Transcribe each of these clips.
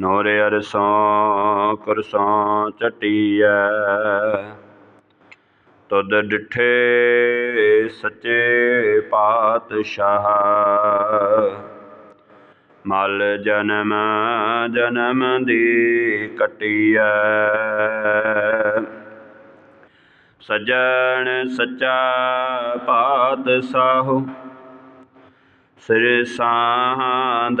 ਨੋਰੇ ਅਰਸੋਂ ਕੁਰਸੋਂ ਚਟੀਐ ਤੁਧ ਡਿਠੇ ਸੱਚੇ ਪਾਤਸ਼ਾਹ। ਮਲ ਜਨਮ ਜਨਮ ਦੀ ਕਟੀਐ। ਸਜਣ ਸੱਚਾ ਪਾਤਸ਼ਾਹ। ਸਿਰ ਸਾਹੰਦ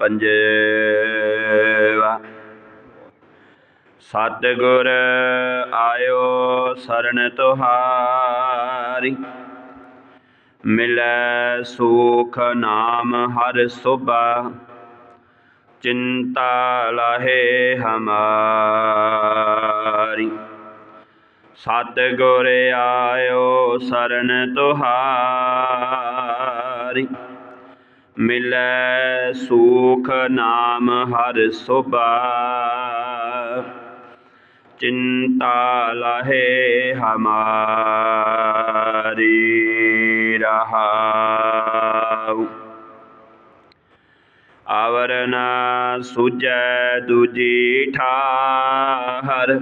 ਪੰਜਵਾ ਸਤਿਗੁਰ ਆਇਓ ਸਰਣ ਤੁਹਾਰੀ। ਮਿਲੈ ਸੁਖ ਨਾਮ ਹਰ ਸੁਭਾ। ਚਿੰਤਾ ਲਾਹੇ ਹਮਾਰੀ। ਸਤਿਗੁਰ ਆਇਓ ਸਰਣ ਤੁਹਾਰੀ। ਮਿਲੈ ਸੁਖ ਨਾਮ ਹਰ ਸੁਭਾ। ਚਿੰਤਾ ਲਹੇ ਹਮਾਰੀ ਰਹਾਉ। ਅਵਰ ਨ ਸੁਜੈ ਦੂਜੀ ਠਾਹਰ।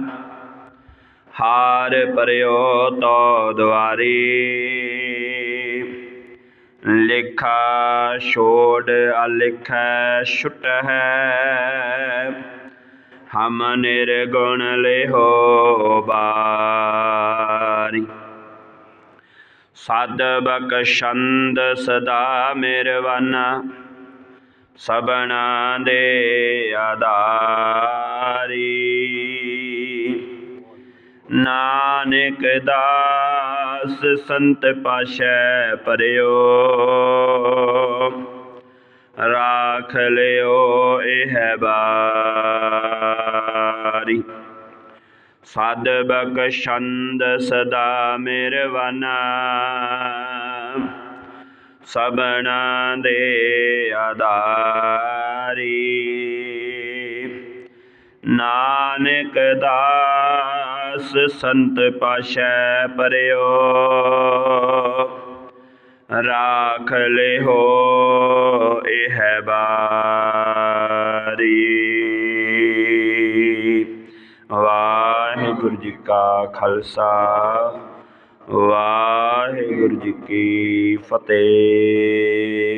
ਹਾਰ ਪਰਿਓ ਤੋ ਦੁਆਰੀ। ਲਿਖਾ ਛੋੜ ਅਲਿਖੈ ਛੁਟ ਹੈ ਹਮ ਨਿਰਗੁਣ ਲਿਹੋ ਬਾਰੀ ਸਦ ਬਖਸ਼ੰਦ ਸਦਾ ਮਿਰਵਨਾ ਸਬਨਾ ਦੇ ਆਧਾਰੀ। ਨਾਨਕ ਦਾ ਦਾਸ ਸੰਤ ਪਾਸ਼ੈ ਪਰਿਓ। ਰਾਖ ਲਿਓ, ਇਹ ਬਾਰੀ। ਸਦ ਬਖਸ਼ੰਦ ਸਦਾ ਮਿਰਵਨਾ। ਸਬਨਾ ਦੇ ਆਧਾਰੀ। ਨਾਨਕ ਦਾ ਦਾਸ ਸੰਤ ਪਾਸ਼ੈ ਪਰਿਓ। ਰਾਖ ਲਿਹੋ ਇਹ ਬਾਰੀ ਵਾਹਿਗੁਰੂ ਜੀ ਕਾ ਖਾਲਸਾ, ਵਾਹਿਗੁਰੂ ਜੀ ਕੀ ਫਤਿਹ।